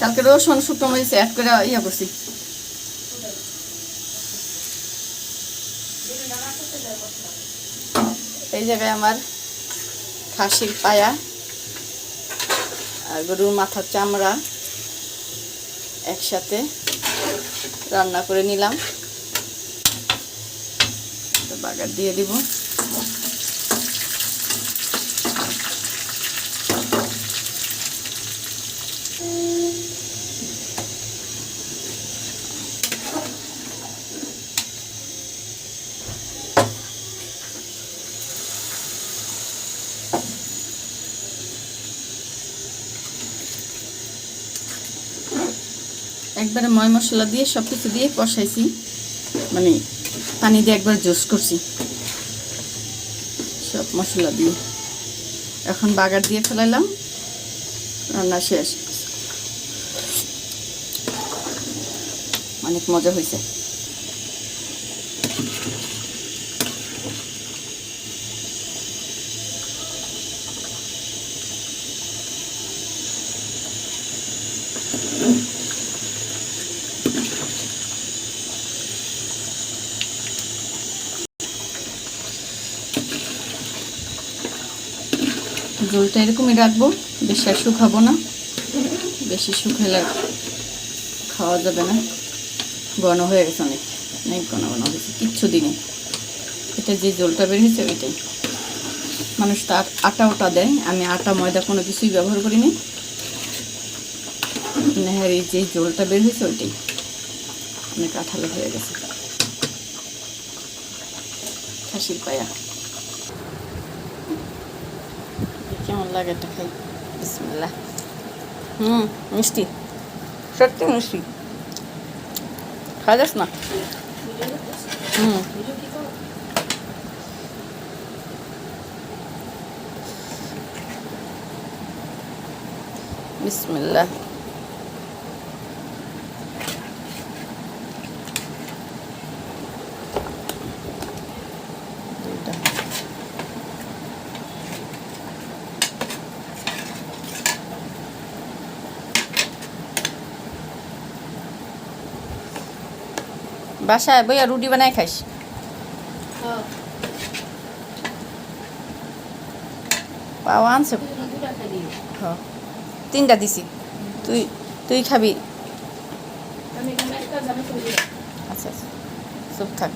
কালকে রসুন মরিচ অ্যাড করে ইয়ে করছি এই জায়গায় আমার খাসির পায়া আর গরুর মাথার চামড়া একসাথে রান্না করে নিলাম। বাগার দিয়ে দিব। একবারে ময় মশলা দিয়ে সব কিছু দিয়ে কষাইছি। মানে পানি দিয়ে একবার জোস করছি। সব মশলা দিয়ে। এখন বাগার দিয়ে ফেলাইলাম। রান্না শেষ। অনেক মজা হয়েছে ঝোলটা এরকমই রাখব। বেশি আর শুকাবো না। বেশি শুকাইলে খাওয়া যাবে না। ঘন হয়ে গেছে অনেক। অনেক ঘন ঘন হয়েছে। কিচ্ছু দিনে এটা যে জলটা বের হয়েছে ওইটাই। মানুষ তার আটা ওটা দেয়। আমি আটা, ময়দা কোনো কিছুই ব্যবহার করিনি নেহারি যে জলটা বের হয়েছে ওইটাই। অনেক আঠালো হয়ে গেছে। খাসির পায়া। কেমন লাগে এটা খাই বিসমিল্লাহ হুম মিষ্টি সত্যি মিষ্টি খাওয়া যাস না হুম বিসমিল্লাহ বাসায় বইয়া রুটি বানাই খাইস? পাওয়া আনছে? তিনটা দিছি। তুই তুই খাবি? আচ্ছা আচ্ছা। চুপ থাক।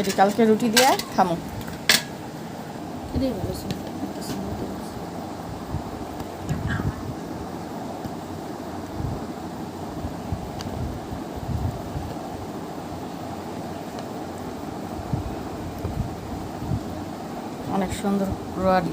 এটি কালকে রুটি দিয়ে খামো। অনেক সুন্দর রোয়ারি।